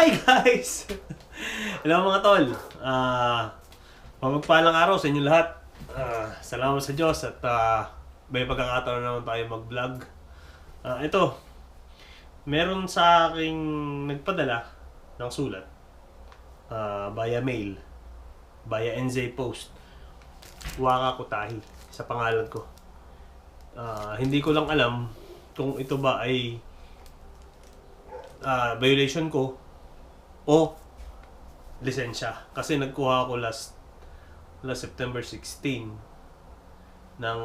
Hi guys! Hello mga tol. Ah, mapagpalang araw sa inyo lahat. Ah, salamat sa Diyos at ah, may pagkakataon naman tayo mag-vlog. Ah, ito, meron sa aking nagpadala ng sulat ah, via mail, via NZ Post. Waka Kutahi sa pangalan ko. Ah, hindi ko lang alam kung ito ba ay ah, violation ko o lisensya. Kasi nagkuha ako last last September 16 ng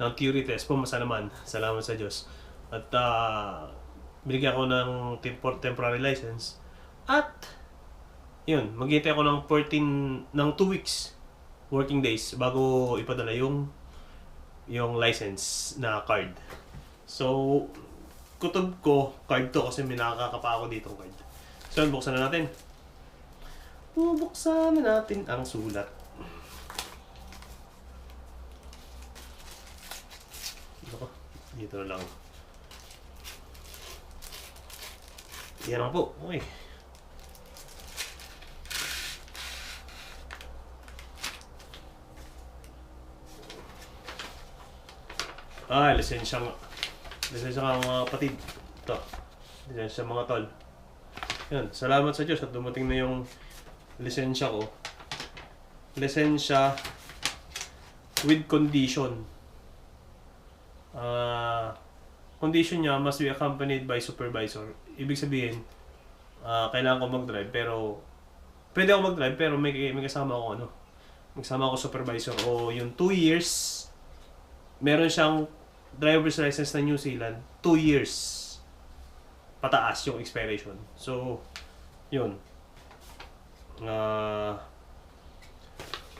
ng theory test. Pumasa naman. Salamat sa Diyos. At ah, binigyan ko ng tempor- temporary license. At yun, maghintay ako ng 14 ng 2 weeks working days bago ipadala yung yung license na card. So, kutob ko, card to kasi may nakakapa ako dito card. So, yun, buksan na natin. Bubuksan na natin ang sulat. Ako, dito na lang. Yan lang po. Uy. Ah, lisensya nga. Lisensya nga mga kapatid. Ito. Lisensya mga tol. Yan. Salamat sa Diyos at dumating na yung lisensya ko. Lisensya with condition. Ah, condition niya must be accompanied by supervisor. Ibig sabihin, ah, kailangan ko mag-drive pero pwede ako mag-drive pero may, may kasama ako ano. May kasama ako supervisor o yung 2 years meron siyang driver's license na New Zealand 2 years pataas yung expiration. So, yun. Ah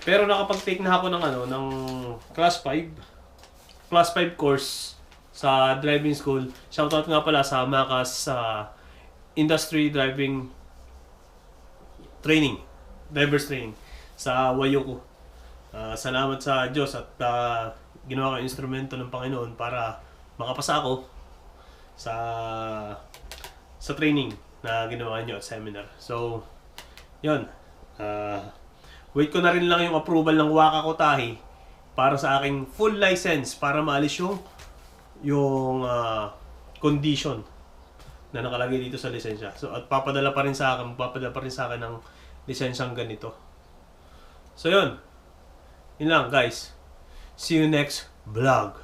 pero nakapag-take na ako ng ano, ng class 5. Class 5 course sa driving school. Shoutout nga pala sa Makas sa industry driving training, driver's training sa Wayuko. Ah, salamat sa Diyos at ah, ginawa ko instrumento ng Panginoon para makapasa ako sa sa training na ginawa niyo at seminar. So, yun. Ah, wait ko na rin lang yung approval ng Waka Kotahi para sa aking full license para maalis yung yung ah, condition na nakalagay dito sa lisensya. So, at papadala pa rin sa akin, papadala pa rin sa akin ng lisensyang ganito. So, yun. Yun lang, guys. See you next vlog.